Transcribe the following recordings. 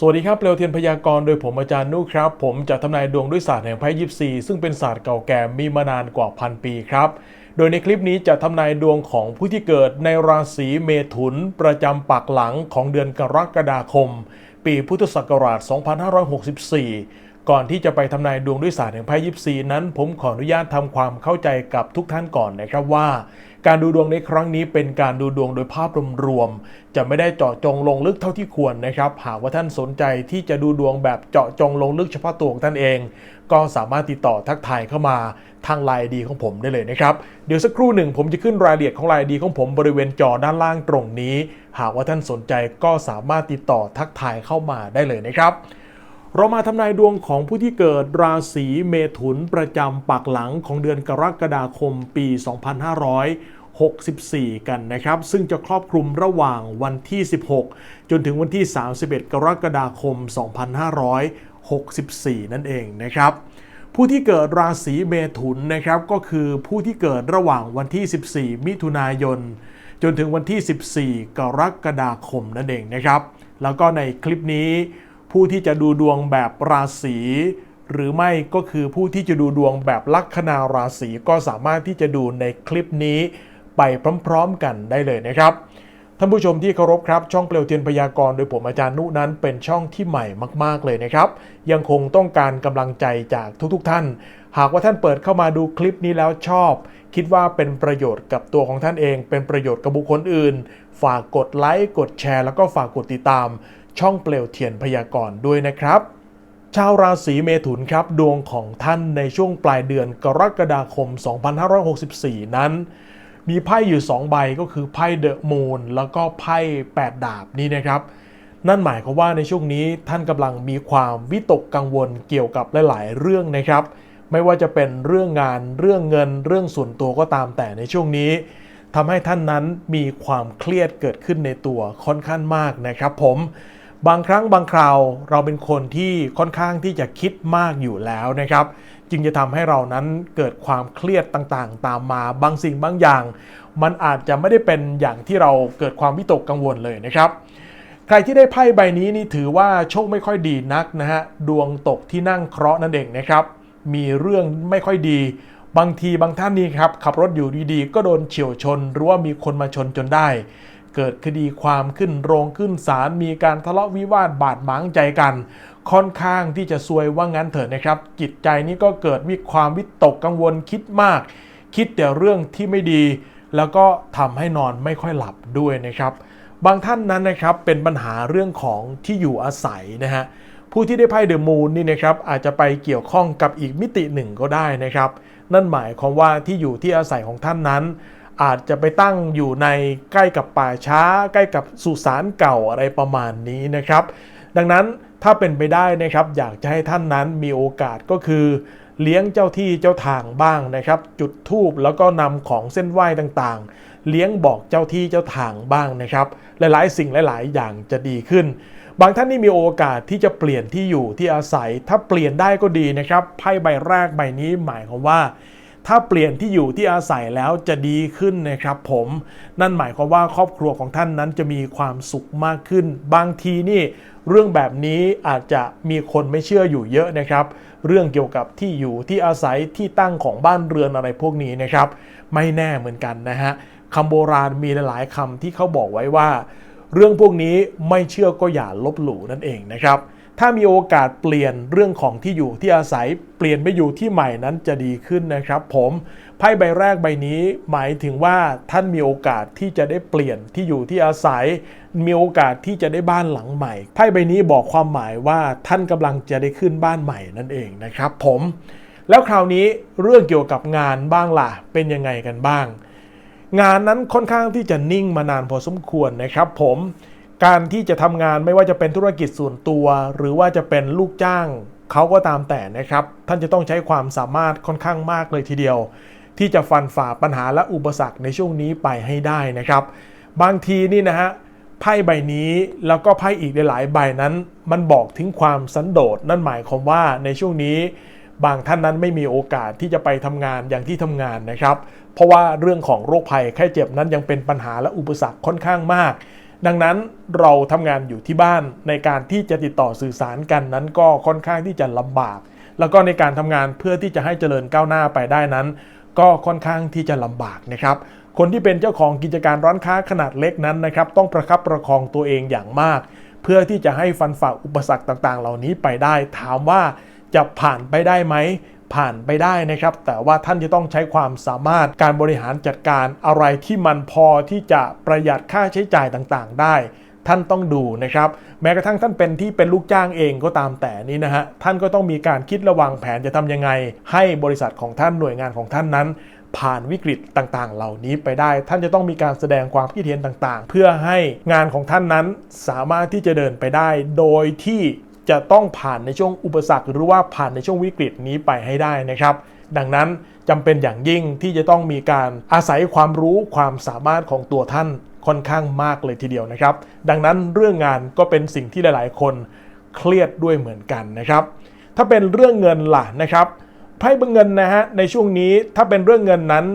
สวัสดีครับเปลวเทียนพยากรณ์โดยผมอาจารย์นุครับ ผมจะทำนายดวงด้วยศาสตร์แห่งไพ่ยิปซีซึ่งเป็นศาสตร์เก่าแก่มีมานานกว่าพันปีครับ โดยในคลิปนี้จะทำนายดวงของผู้ที่เกิดในราศีเมถุน ประจำปักหลังของเดือนกรกฎาคม ปีพุทธศักราช 2564 ก่อนที่จะไปทำนายดวงด้วยศาสตร์แห่งไพ่ยิปซีนั้น ผมขออนุญาตทำความเข้าใจกับทุกท่านก่อนนะครับว่า การดูดวงในครั้งนี้เป็นการดูดวงโดยภาพรวมๆจะไม่ได้เจาะจงลงลึกเท่าที่ควรนะครับหากว่าท่านสนใจที่จะดูดวงแบบเจาะจงลงลึกเฉพาะตัวของท่านเอง ก็สามารถติดต่อทักทายเข้ามาทางไลน์ดีของผมได้เลยนะครับ เดี๋ยวสักครู่หนึ่งผมจะขึ้นรายละเอียดของไลน์ดีของผมบริเวณจอด้านล่างตรงนี้ หากว่าท่านสนใจก็สามารถติดต่อทักทายเข้ามาได้เลยนะครับ เรามาทำนายดวงของผู้ที่เกิดราศีเมถุนประจำปักหลังของเดือนกรกฎาคมปี 2564 กันนะครับ ซึ่งจะครอบคลุมระหว่างวันที่ 16 จนถึงวันที่ 31 กรกฎาคม 2564 นั่นเองนะครับผู้ที่เกิดราศีเมถุนนะครับก็คือผู้ที่เกิดระหว่างวันที่ 14 มิถุนายน จนถึงวันที่ 14 กรกฎาคมนั่นเองนะครับ แล้วก็ในคลิปนี้ ผู้ที่จะดูดวงแบบราศีหรือไม่ก็คือผู้ที่จะดูดวงแบบลัคนาราศีก็สามารถที่จะดูในคลิปนี้ไปพร้อมๆกันได้เลยนะครับท่านผู้ชมที่เคารพครับ ช่องเปลวเทียนพยากรณ์โดยผมอาจารย์นุนั้นเป็นช่องที่ใหม่มาก ๆ เลยนะครับ ยังคงต้องการกำลังใจจากทุกๆ ท่าน หากว่าท่านเปิดเข้ามาดูคลิปนี้แล้วชอบ คิดว่าเป็นประโยชน์กับตัวของท่านเอง เป็นประโยชน์กับบุคคลอื่น ฝากกดไลค์กดแชร์แล้วก็ฝากกดติดตาม ช่องเปลวเทียนพยากรณ์ด้วยนะครับ ชาวราศีเมถุนครับดวงของท่านในช่วงปลายเดือนกรกฎาคม 2564 นั้น มีไพ่อยู่ 2 ใบก็คือไพ่เดอะมูนแล้วก็ไพ่8ดาบนี่นะครับนั่นหมายความว่าในช่วงนี้ท่านกำลังมีความวิตกกังวลเกี่ยวกับหลาย ๆ เรื่องนะครับ ไม่ว่าจะเป็นเรื่องงานเรื่องเงิน เรื่องส่วนตัวก็ตามแต่ในช่วงนี้ทำให้ท่านนั้นมีความเครียดเกิดขึ้นในตัวค่อนข้างมากนะครับ ผม บางครั้งบางคราวเราเป็นคนที่ค่อนข้างที่จะคิดมากอยู่แล้วนะครับ จึงจะทำให้เรานั้นเกิดความเครียดต่างๆ ตามมาบางสิ่งบางอย่าง มันอาจจะไม่ได้เป็นอย่างที่เราเกิดความวิตกกังวลเลยนะครับใครที่ได้ไพ่ใบนี้นี่ถือว่าโชคไม่ค่อยดีนักนะฮะดวงตกที่นั่งเคราะห์นั่นเองนะครับ มีเรื่องไม่ค่อยดี บางทีบางท่านนี่ครับขับรถอยู่ดีๆ ก็โดนเฉียวชน หรือว่ามีคนมาชนจนได้ เกิดคดีความขึ้นโรงขึ้นศาลมีการทะเลาะวิวาทบาดหมางใจกัน ค่อนข้างที่จะซวยว่างั้นเถิดนะครับ จิตใจนี้ก็เกิดมีความวิตกกังวลคิดมาก คิดแต่เรื่องที่ไม่ดี แล้วก็ทำให้นอนไม่ค่อยหลับด้วยนะครับ บางท่านนั้นนะครับเป็นปัญหาเรื่องของที่อยู่อาศัยนะฮะผู้ที่ได้ไพ่เดอะมูนนี่นะครับอาจจะไปเกี่ยวข้องกับอีกมิติหนึ่งก็ได้นะครับ นั่นหมายความว่าที่อยู่ที่อาศัยของท่านนั้น อาจจะไปตั้งอยู่ในใกล้กับป่าช้า ใกล้กับสุสานเก่าอะไรประมาณนี้นะครับ ดังนั้นถ้าเป็นไปได้นะครับ อยากจะให้ท่านนั้นมีโอกาสก็คือ เลี้ยงเจ้าที่เจ้าทางบ้างนะครับ จุดธูปแล้วก็นำของเส้นไหว้ต่างๆ เลี้ยงบอกเจ้าที่เจ้าทางบ้างนะครับ หลายๆ สิ่งหลาย ๆ อย่างจะดีขึ้น บางท่านนี่มีโอกาสที่จะเปลี่ยนที่อยู่ที่อาศัย ถ้าเปลี่ยนได้ก็ดีนะครับไพ่ใบแรกใบนี้หมายความว่า ถ้าเปลี่ยนที่อยู่ที่อาศัยแล้วจะดีขึ้นนะครับผม นั่นหมายความว่าครอบครัวของท่านนั้นจะมีความสุขมากขึ้น บางทีนี่เรื่องแบบนี้อาจจะมีคนไม่เชื่ออยู่เยอะนะครับ เรื่องเกี่ยวกับที่อยู่ที่อาศัยที่ตั้งของบ้านเรือนอะไรพวกนี้นะครับ ไม่แน่เหมือนกันนะฮะคำโบราณมีหลายๆคำที่เขาบอกไว้ว่า เรื่องพวกนี้ไม่เชื่อก็อย่าลบหลู่นั่นเองนะครับ ถ้ามีโอกาสเปลี่ยนเรื่องของที่อยู่ที่อาศัยเปลี่ยนไปอยู่ที่ใหม่นั้นจะดีขึ้นนะครับ ผมไพ่ใบแรกใบนี้หมายถึงว่าท่านมีโอกาสที่จะได้เปลี่ยนที่อยู่ที่อาศัย มีโอกาสที่จะได้บ้านหลังใหม่ไพ่ใบนี้บอกความหมายว่าท่านกำลังจะได้ขึ้นบ้านใหม่นั่นเองนะครับ ผมแล้วคราวนี้เรื่องเกี่ยวกับงานบ้างล่ะเป็นยังไงกันบ้าง งานนั้นค่อนข้างที่จะนิ่งมานานพอสมควรนะครับ ผม การที่จะทำงานไม่ว่าจะเป็นธุรกิจส่วนตัว หรือว่าจะเป็นลูกจ้างเขาก็ตามแต่นะครับ ท่านจะต้องใช้ความสามารถค่อนข้างมากเลยทีเดียว ที่จะฟันฝ่าปัญหาและอุปสรรคในช่วงนี้ไปให้ได้นะครับ บางทีนี่นะฮะไพ่ใบนี้แล้วก็ไพ่อีกหลายใบนั้น มันบอกถึงความสันโดษนั่นหมายความว่าในช่วงนี้บางท่านนั้นไม่มีโอกาสที่จะไปทำงานอย่างที่ทำงานนะครับ เพราะว่าเรื่องของโรคภัยไข้เจ็บนั้นยังเป็นปัญหาและอุปสรรคค่อนข้างมาก ดังนั้นเราทำงานอยู่ที่บ้านในการที่จะติดต่อสื่อสารกันนั้นก็ค่อนข้างที่จะลำบาก แล้วก็ในการทำงานเพื่อที่จะให้เจริญก้าวหน้าไปได้นั้น ก็ค่อนข้างที่จะลำบากนะครับ คนที่เป็นเจ้าของกิจการร้านค้าขนาดเล็กนั้นนะครับ ต้องประคับประคองตัวเองอย่างมาก เพื่อที่จะให้ฟันฝ่าอุปสรรคต่างๆ เหล่านี้ไปได้ ถามว่าจะผ่านไปได้ไหม ผ่านไปได้นะครับ แต่ว่าท่านจะต้องใช้ความสามารถการบริหารจัดการอะไรที่มันพอที่จะประหยัดค่าใช้จ่ายต่างๆ ได้ท่านต้องดูนะครับ แม้กระทั่งท่านเป็นที่เป็นลูกจ้างเองก็ตามแต่นี้นะฮะท่านก็ต้องมีการคิดระวังแผนจะทำยังไง ให้บริษัทของท่านหน่วยงานของท่านนั้น ผ่านวิกฤตต่างๆ เหล่านี้ไปได้ ท่านจะต้องมีการแสดงความคิดเห็นต่างๆ เพื่อให้งานของท่านนั้นสามารถที่จะเดินไปได้ โดยที่ จะต้องผ่านในช่วงอุปสรรค หรือว่าผ่านในช่วงวิกฤตนี้ไปให้ได้นะครับ ดังนั้นจำเป็นอย่างยิ่งที่จะต้องมีการอาศัยความรู้ความสามารถของตัวท่านค่อนข้างมากเลยทีเดียวนะครับ ดังนั้นเรื่องงานก็เป็นสิ่งที่หลาย ๆ คนเครียดด้วยเหมือนกันนะครับ ถ้าเป็นเรื่องเงินล่ะนะครับไพ่เงินนะฮะในช่วงนี้ถ้าเป็นเรื่องเงินนั้น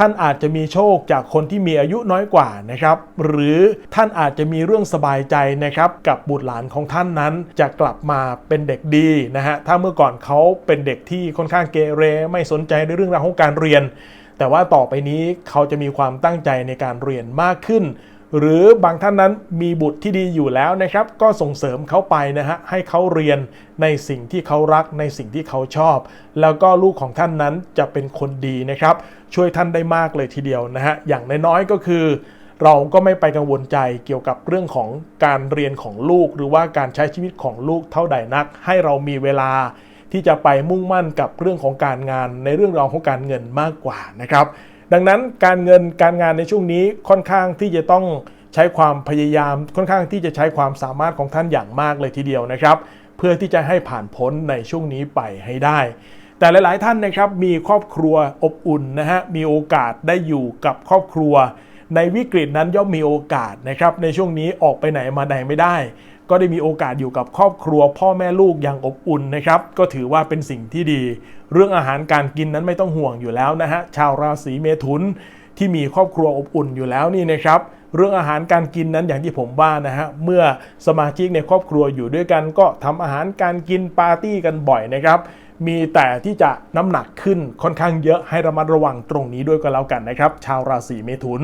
ท่านอาจจะมีโชคจากคนที่มีอายุน้อยกว่านะครับ หรือท่านอาจจะมีเรื่องสบายใจนะครับกับบุตรหลานของท่านนั้นจะกลับมาเป็นเด็กดีนะฮะถ้าเมื่อก่อนเขาเป็นเด็กที่ค่อนข้างเกเรไม่สนใจในเรื่องราวของการเรียน แต่ว่าต่อไปนี้เขาจะมีความตั้งใจในการเรียนมากขึ้น หรือบางท่านนั้นมีบุตรที่ดีอยู่แล้วนะครับ ก็ส่งเสริมเขาไปนะฮะให้เขาเรียนในสิ่งที่เขารักในสิ่งที่เขาชอบ แล้วก็ลูกของท่านนั้นจะเป็นคนดีนะครับ ช่วยท่านได้มากเลยทีเดียวนะฮะอย่างน้อยๆก็คือ เราก็ไม่ไปกังวลใจเกี่ยวกับเรื่องของการเรียนของลูก หรือว่าการใช้ชีวิตของลูกเท่าใดนัก ให้เรามีเวลาที่จะไปมุ่งมั่นกับเรื่องของการงานในเรื่องราวของการเงินมากกว่านะครับ ดังนั้นการเงินการงานในช่วงนี้ค่อนข้างที่จะต้องใช้ความพยายามค่อนข้างที่จะใช้ความสามารถของท่านอย่างมากเลยทีเดียวนะครับ เพื่อที่จะให้ผ่านพ้นในช่วงนี้ไปให้ได้ แต่หลาย ๆ ท่านนะครับมีครอบครัวอบอุ่นนะฮะมีโอกาสได้อยู่กับครอบครัว ในวิกฤตนั้นย่อมมีโอกาสนะครับในช่วงนี้ออกไปไหนมาไหนไม่ได้ ก็ได้มีโอกาสอยู่กับครอบครัวพ่อแม่ลูกอย่างอบอุ่นนะครับ ก็ถือว่าเป็นสิ่งที่ดี เรื่องอาหารการกินนั้นไม่ต้องห่วงอยู่แล้วนะฮะชาวราศีเมถุนที่มีครอบครัวอบอุ่นอยู่แล้วนี่นะครับเรื่องอาหารการกินนั้นอย่างที่ผมว่านะฮะเมื่อสมาชิกในครอบครัวอยู่ด้วยกัน ก็ทำอาหารการกินปาร์ตี้กันบ่อยนะครับมีแต่ที่จะน้ำหนักขึ้นค่อนข้างเยอะให้ระมัดระวังตรงนี้ด้วยก็แล้วกันนะครับ ชาวราศีเมถุน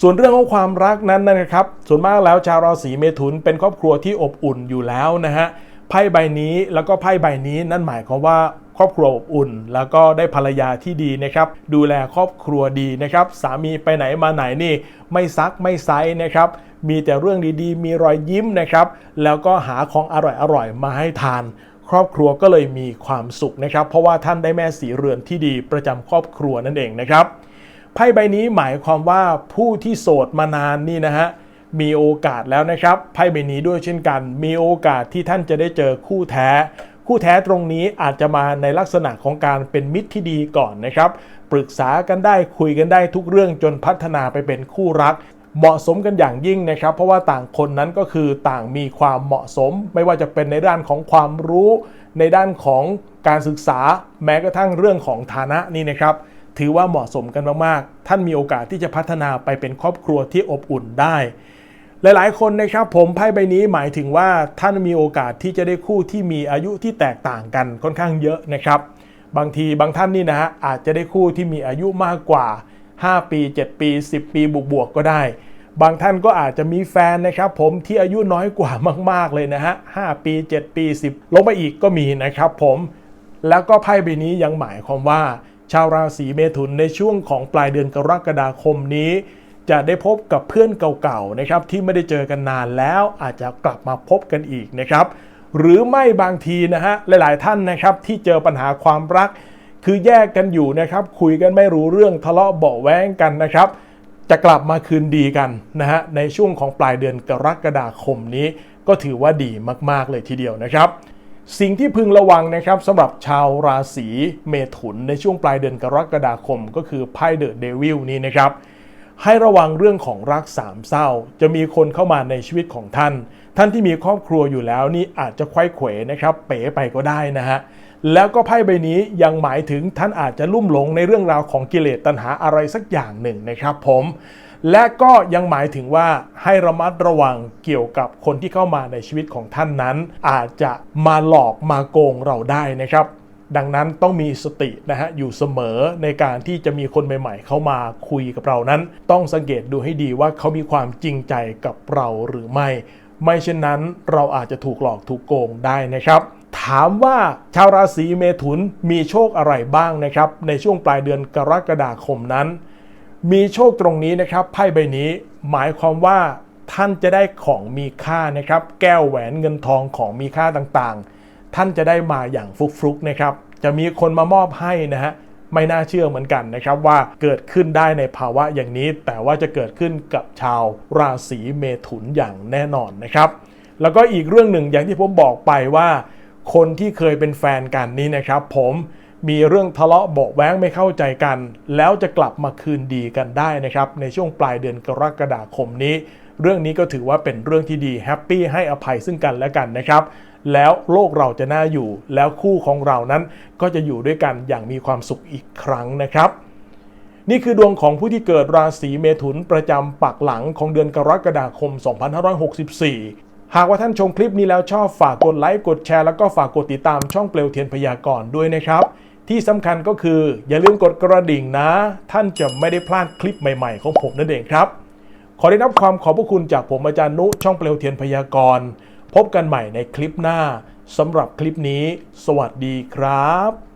ส่วนเรื่องของความรักนั้นนะครับ ส่วนมากแล้วชาวราศีเมถุนเป็นครอบครัวที่อบอุ่นอยู่แล้วนะฮะไพ่ใบนี้แล้วก็ไพ่ใบนี้นั่นหมายความว่าครอบครัวอบอุ่น แล้วก็ได้ภรรยาที่ดีนะครับ ดูแลครอบครัวดีนะครับ สามีไปไหนมาไหนนี่ ไม่ซักไม่ไซนะครับ มีแต่เรื่องดีๆ มีรอยยิ้มนะครับ แล้วก็หาของอร่อยๆมาให้ทาน ครอบครัวก็เลยมีความสุขนะครับ เพราะว่าท่านได้แม่สีเรือนที่ดีประจำครอบครัวนั่นเองนะครับ ไพ่ใบนี้หมายความว่าผู้ที่โสดมานานนี่นะฮะมีโอกาสแล้วนะครับไพ่ใบนี้ด้วยเช่นกัน มีโอกาสที่ท่านจะได้เจอคู่แท้ คู่แท้ตรงนี้อาจจะมาในลักษณะของการเป็นมิตรที่ดีก่อนนะครับ ปรึกษากันได้คุยกันได้ทุกเรื่องจนพัฒนาไปเป็นคู่รัก เหมาะสมกันอย่างยิ่งนะครับ เพราะว่าต่างคนนั้นก็คือต่างมีความเหมาะสม ไม่ว่าจะเป็นในด้านของความรู้ ในด้านของการศึกษา แม้กระทั่งเรื่องของฐานะนี่นะครับ ถือว่าเหมาะสมกันมากๆ ท่านมีโอกาสที่จะพัฒนาไปเป็นครอบครัวที่อบอุ่นได้ หลายๆ คนนะครับผมไพ่ใบนี้หมายถึงว่าท่านมีโอกาสที่จะได้คู่ที่มีอายุที่แตกต่างกันค่อนข้างเยอะนะครับ บางทีบางท่านนี่นะฮะอาจจะได้คู่ที่มีอายุมากกว่า 5 ปี 7 ปี 10 ปีบวกๆก็ได้ บางท่านก็อาจจะมีแฟนนะครับ ผมที่อายุน้อยกว่ามากๆเลยนะฮะ5ปี 7 ปี 10 ลงไปอีกก็มีนะครับ ผมแล้วก็ไพ่ใบนี้ยังหมายความว่า ชาวราศีเมถุนในช่วงของปลายเดือนกรกฎาคมนี้ จะได้พบกับเพื่อนเก่าๆนะครับที่ไม่ได้เจอกันนานแล้วอาจจะกลับมาพบกันอีกนะครับหรือไม่บางทีนะฮะหลายๆท่านนะครับที่เจอปัญหาความรัก คือแยกกันอยู่นะครับคุยกันไม่รู้เรื่องทะเลาะเบาแว้งกันนะครับ จะกลับมาคืนดีกันนะฮะในช่วงของปลายเดือนกรกฎาคมนี้ ก็ถือว่าดีมากๆเลยทีเดียวนะครับ สิ่งที่พึงระวังนะครับสำหรับชาวราศีเมถุนในช่วงปลายเดือนกรกฎาคม ก็คือไพ่เดอะเดวิลนี้นะครับ ให้ระวังเรื่องของรักสามเศร้า จะมีคนเข้ามาในชีวิตของท่าน ท่านที่มีครอบครัวอยู่แล้วนี่อาจจะไขว้เขวนะครับ เป๋ไปก็ได้นะฮะแล้วก็ไพ่ใบนี้ยังหมายถึงท่านอาจจะลุ่มหลงในเรื่องราวของกิเลสตัณหาอะไรสักอย่างหนึ่งนะครับ ผม และก็ยังหมายถึงว่าให้ระมัดระวังเกี่ยวกับคนที่เข้ามาในชีวิตของท่านนั้น อาจจะมาหลอกมาโกงเราได้นะครับดังนั้นต้องมีสตินะฮะอยู่เสมอในการที่จะมีคนใหม่ ๆ เข้ามาคุยกับเรานั้น ต้องสังเกตดูให้ดีว่าเขามีความจริงใจกับเราหรือไม่ ไม่เช่นนั้นเราอาจจะถูกหลอกถูกโกงได้นะครับ ถามว่าชาวราศีเมถุนมีโชคอะไรบ้างนะครับ ในช่วงปลายเดือนกรกฎาคมนั้น มีโชคตรงนี้นะครับไพ่ใบนี้หมายความว่าท่านจะได้ของมีค่านะครับ แก้วแหวนเงินทองของมีค่าต่างๆ ท่านจะได้มาอย่างฟลุกๆนะครับ จะมีคนมามอบให้นะฮะไม่น่าเชื่อเหมือนกันนะครับว่าเกิดขึ้นได้ในภาวะอย่างนี้ แต่ว่าจะเกิดขึ้นกับชาวราศีเมถุนอย่างแน่นอนนะครับ แล้วก็อีกเรื่องหนึ่งอย่างที่ผมบอกไปว่า คนที่เคยเป็นแฟนกันนี้นะครับ ผม มีเรื่องทะเลาะเบาแว้งไม่เข้าใจกัน แล้วจะกลับมาคืนดีกันได้นะครับ ในช่วงปลายเดือนกรกฎาคมนี้ เรื่องนี้ก็ถือว่าเป็นเรื่องที่ดีแฮปปี้ให้อภัยซึ่งกันและกันนะครับ แล้วโลกเราจะน่าอยู่ แล้วคู่ของเรานั้นก็จะอยู่ด้วยกันอย่างมีความสุขอีกครั้งนะครับนี่คือดวงของผู้ที่เกิดราศีเมถุนประจำปักหลังของเดือนกรกฎาคม 2564 หากว่าท่านชมคลิปนี้แล้วชอบฝากกดไลค์ กดแชร์ แล้วก็ฝากกดติดตามช่องเปลวเทียนพยากรณ์ด้วยนะครับ ที่สำคัญก็คืออย่าลืมกดกระดิ่งนะ ท่านจะไม่ได้พลาดคลิปใหม่ ๆ ของผมนั่นเองครับ ขอได้รับความขอบพระคุณจากผมอาจารย์นุช่องเปลวเทียนพยากรณ์พบกันใหม่ในคลิปหน้าสำหรับคลิปนี้ สวัสดีครับ